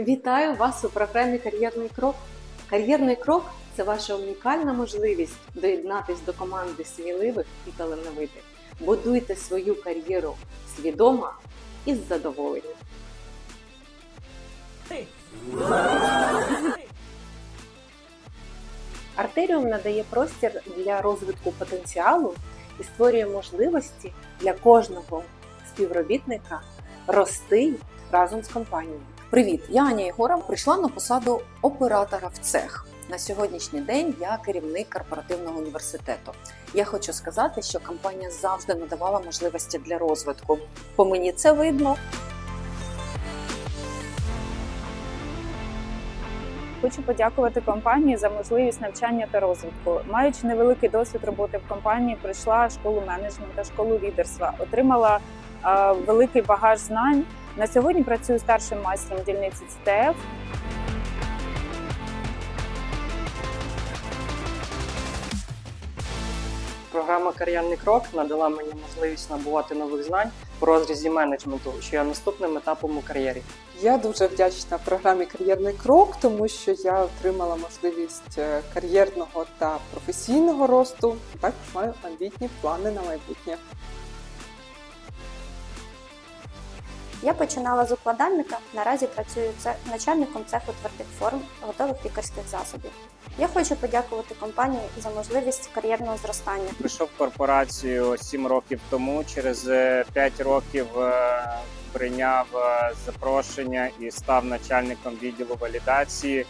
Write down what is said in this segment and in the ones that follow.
Вітаю вас у програмі Кар'єрний крок. Кар'єрний крок це ваша унікальна можливість доєднатись до команди сміливих і талановитих. Будуйте свою кар'єру свідомо і з задоволенням. Артеріум надає простір для розвитку потенціалу і створює можливості для кожного співробітника рости разом з компанією. Привіт, я Аня Єгора. Прийшла на посаду оператора в цех. На сьогоднішній день я керівник корпоративного університету. Я хочу сказати, що компанія завжди надавала можливості для розвитку. По мені це видно. Хочу подякувати компанії за можливість навчання та розвитку. Маючи невеликий досвід роботи в компанії, пройшла школу менеджменту, школу лідерства, отримала великий багаж знань. На сьогодні працюю старшим майстром дільниці ЦТФ. Програма Кар'єрний крок надала мені можливість набувати нових знань в розрізі менеджменту, що є наступним етапом у кар'єрі. Я дуже вдячна програмі Кар'єрний крок, тому що я отримала можливість е, кар'єрного та професійного росту. Також маю амбітні плани на майбутнє. Я починала з укладальника, наразі працюю це начальником цеху твердих форм готових лікарських засобів. Я хочу подякувати компанії за можливість кар'єрного зростання. Прийшов в корпорацію 7 років тому. Через 5 років е, прийняв е, запрошення і став начальником відділу валідації.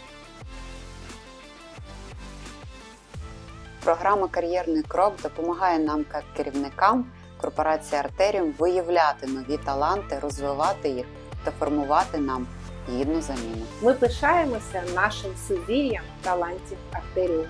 Програма Кар'єрний крок допомагає нам, як керівникам корпорації Артеріум, виявляти нові таланти, розвивати їх та формувати нам гідну заміну. Ми пишаємося нашим сузір'ям талантів Артеріум.